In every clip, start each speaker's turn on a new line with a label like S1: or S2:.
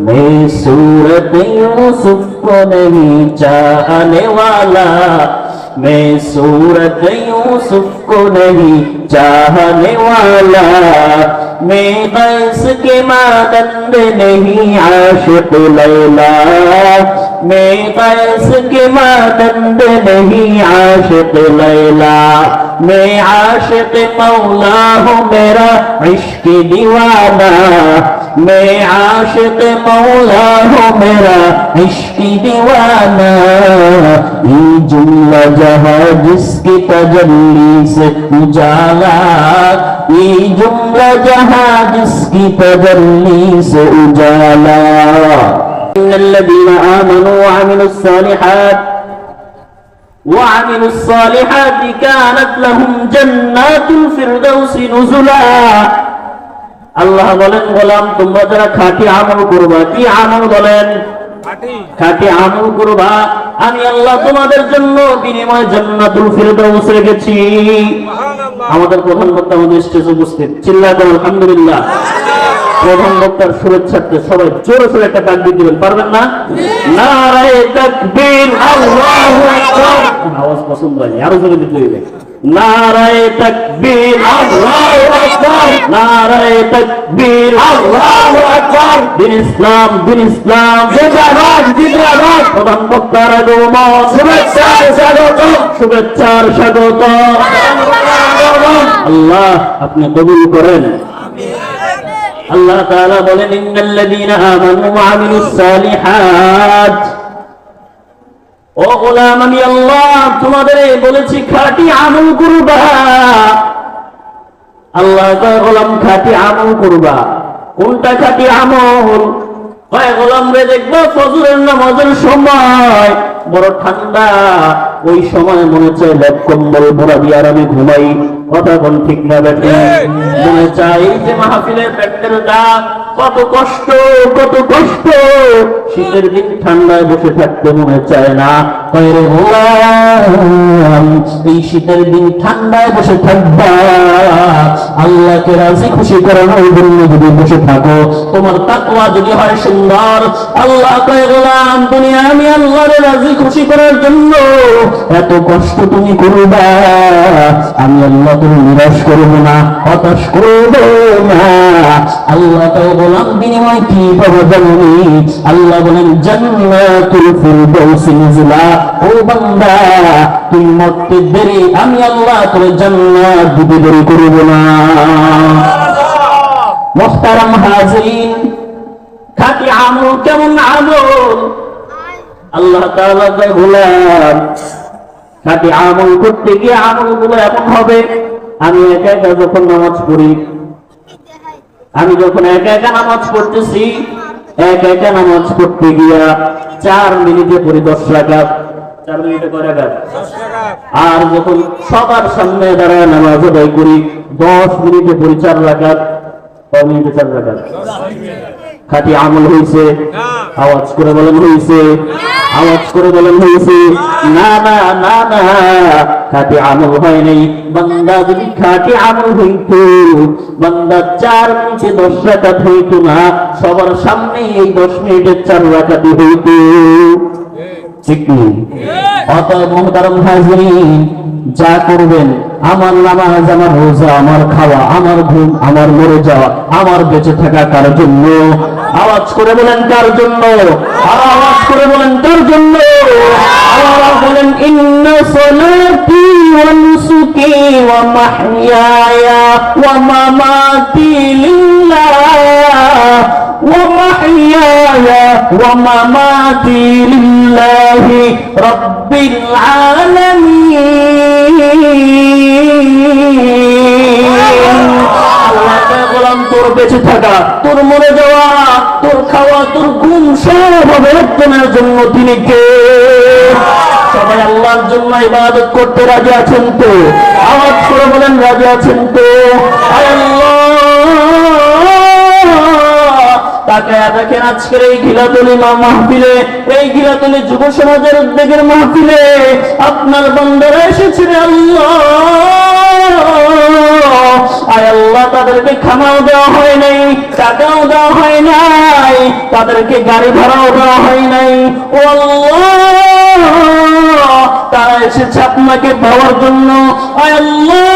S1: सूरत यूसुफ को नहीं चाहने वाला। मैं सूरत यूसुफ को नहीं चाहने वाला। मैं बस के मादंद नहीं आशिक लैला। मैं बस के मादंद नहीं आशिक लैला। मैं आशिक मौला हूँ मेरा इश्क दीवाना। میں عاشق مولا ہوں میرا عشق دیوانا یہ جملہ جہاں جس کی تجلی سے اجالا یہ جملہ جہاں جس کی تجلی سے اجالا ان الذين امنوا وعملوا الصالحات وعملوا الصالحات كانت لهم جنات الفردوس نزلا আল্লাহ বলেন গোলাম তোমরা যারা খাঁটি আমল করবা কি আমল বলেন? খাঁটি? আমল করবা। আমি আল্লাহ তোমাদের জন্য বিনিময় জান্নাতুল ফিরদাউস রেখেছি। আমাদের প্রধান বক্তা আমাদের স্টেজে উপস্থিত। চিল্লা করুন আলহামদুলিল্লাহ। প্রধান বক্তার শুভেচ্ছার্থে সবাই জোরে সোরে একটা দিয়ে দিবেন পারবেন না? নারায়ে তাকবীর আল্লাহু আকবার। আওয়াজ পছন্দ হয়নি আরও জোরে দিতে হইবে। নারায়ে তাকবীর। আল্লাহু আকবার। নারায়ে তাকবীর। আল্লাহু আকবার। দিন ইসলাম দিন ইসলাম। জিন্দাবাদ জিন্দাবাদ। প্রধান বক্তার আগমন। শুভেচ্ছার স্বাগত শুভেচ্ছার স্বাগত। আল্লাহ আপনি কবুল করেন। আল্লাহ তাআলা বলেন ইন্নাল্লাযীনা আমানু ওয়া আমিলুস সালিহাত। ও গোলাম, আমি আল্লাহ তোমাদের বলেছি, খাটি আমল করবা। আল্লাহ কয়, গোলাম, খাটি আমল করবা। কোনটা খাটি আমল? কয়, গোলাম রে, দেখব ফজরের নামাজের সময় বড় ঠান্ডা। ওই সময় মনে চায় লেপ কম্বল ভরা দিয়ে আর আমি ঘুমাই। কথা বল ঠিক না বেটে। মনে চাই যে মাহফিলের ডাক কত কষ্ট কত কষ্ট! শীতের দিন ঠান্ডায় বসে থাকতে মনে চায় না। এই শীতের দিন ঠান্ডায় বসে থাকবা। আল্লাহকে রাজি খুশি করানোর জন্য যদি বসে থাকো। তোমার তাকওয়া যদি হয় সুন্দর আল্লাহ কয় গোলাম দুনিয়া আমি আল্লাহর রাজি খুশি করার জন্য এত কষ্ট তুমি করবা? আমি আল্লাহ তুমি নিরাশ করব না, হতাশ করব না। আল্লাহ তাও বললাম বিনিময় কি পাবো জানি আল্লাহ বলেন, জান্নাতুল ও বান্দা, তুই মরতে দেরি, আমি আল্লাহ তোর জান্নাত দিতে দেরি করব না। মুহতারাম হাজিরিন, খাঁটি আমল কেমন আমল? আল্লাহ তাআলা গোলাম খাঁটি আমল করতে গিয়ে আমলগুলো এমন হবে আমি একা একা যখন নামাজ পড়ি আমি যখন একা একা নামাজ পড়তেছি একা একা নামাজ পড়তে গিয়া চার মিনিটে পড়ি দশ রাকাত চার মিনিটে রাকাত? আর যখন সবার সামনে দাঁড়ায় নামাজ আদায় করি দশ মিনিটে পড়ি চার কয় মিনিটে চার রাকাত? খাঁটি আমল হয়েছে আওয়াজ করে বলেন হয়েছে আওয়াজ করে বলেন হয়েছে না না না না, খাঁটি আমল হয় নাই। বান্দা যদি খাঁটি আমল হইত, বান্দা চার মিনিটে দশ রাকাত হইত না, সবার সামনে এই দশ মিনিটের চার রাকাতি হইত। ঠিক নেই অতএব মোহতারম হাজরিন, যা করবেন, আমার নামাজ, আমার রোজা, আমার খাওয়া, আমার ঘুম, আমার মরে যাওয়া, আমার বেঁচে থাকা কার জন্য আওয়াজ করে বলেন কার জন্য আর আওয়াজ করে বলেন কার জন্য আল্লাহ বলেন ইন্না সালাতি ওয়া নুসুকি ওয়া মাহইয়ায়া ওয়া মামাতি লিল্লাহ ومحياي ومماتي لله رب العالمين গোলাম তোর বেঁচে থাকা তোর মরে যাওয়া তোর খাওয়া, তোর ঘুম সব একজনের জন্য তিনি কে? সবাই আল্লাহর জন্য ইবাদত করতে রাজি আছেন তো? আওয়াজ করে বলেন, রাজি আছেন তো? আয় তাকে দেখেন আজকের এই গিলাতলি মাহফিলে, এই গিলাতলি যুব সমাজের উদ্যোগের মাহফিলে আপনার বন্দরে এসেছে রে আল্লাহ! আয় আল্লাহ তাদেরকে খানাও দেওয়া হয় নাই, টাকাও দেওয়া হয় নাই, তাদেরকে গাড়ি ভাড়াও দেওয়া হয় নাই। ও তারা এসেছে আপনাকে পাওয়ার জন্য আল্লাহ,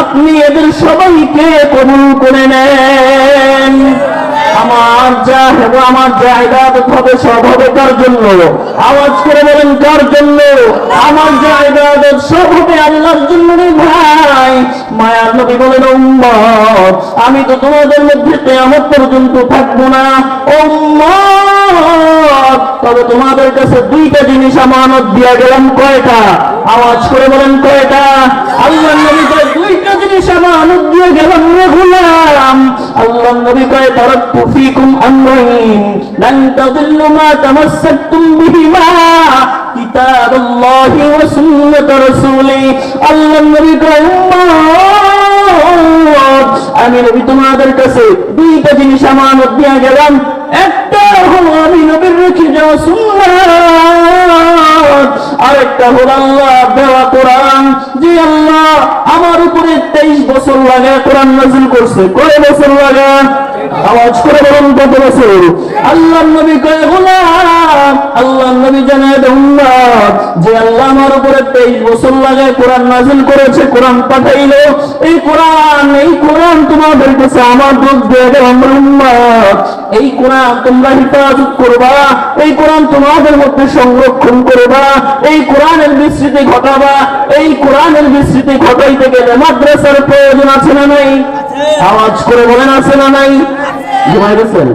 S1: আপনি এদের সবাইকে কবুল করে নেন। আমার যা হবে আমার ইবাদত হবে সব হবে কার জন্য? আওয়াজ করে বলেন, কার জন্য? আমার ইবাদত সব হবে আল্লাহর জন্য রে ভাই। মায়ার নবী বলেন, উম্মত, আমি তো তোমাদের মধ্যে কিয়ামত পর্যন্ত থাকব না। উম্মত, তবে তোমাদের কাছে দুইটা জিনিস আমানত দিয়া গেলাম, কয়টা? আওয়াজ করে বলেন, কয়টা? আল্লাহ নবী দুইটা জিনিস আমানত দিয়ে গেলাম রে আল্লাহ নবী কয় তারাক্তু ফীকুম আমরাইন, লান তাদিল্লু মা তামাসসাকতুম বিহিমা, কিতাবাল্লাহি ওয়া সুন্নাত রাসূলি। আল্লাহ নবী কয়, উম্মত, আমি নবী তোমাদের কাছে দুইটা জিনিস আমানত দিয়ে গেলাম। একটা হলো আমি নবীর রেখে যাওয়া আরেকটা হল আল্লাহ দেওয়া কোরআন, যে আল্লাহ আমার উপরে তেইশ বছর লাগে কোরআন নাজিল করছে। কয় বছর লাগে আওয়াজ করে বলুন কত বছর আল্লাহ নবী কয়, গোলাম, আল্লাহ নবী জানায় উম্মত, যে আল্লাহ আমার উপরে তেইশ বছর লাগে কোরআন নাজিল করেছে, কোরআন পাঠাইলো। এই কোরআন এই কোরআন তোমাদের কাছে আমার দুধ দিয়ে দেব আমরা উম্মত। এই কোরআন তোমরা হেফাজত করবা, এই কোরআন তোমাদের মধ্যে সংরক্ষণ করবা, এই কোরআনের বিস্তৃতি ঘটাবা, এই কোরআনের বিস্তৃতি ঘটাইতে গেলে মাদ্রাসার প্রয়োজন আছে না নাই? আওয়াজ করে বলেন আছে না নাই? ঘুমাই গেছেন?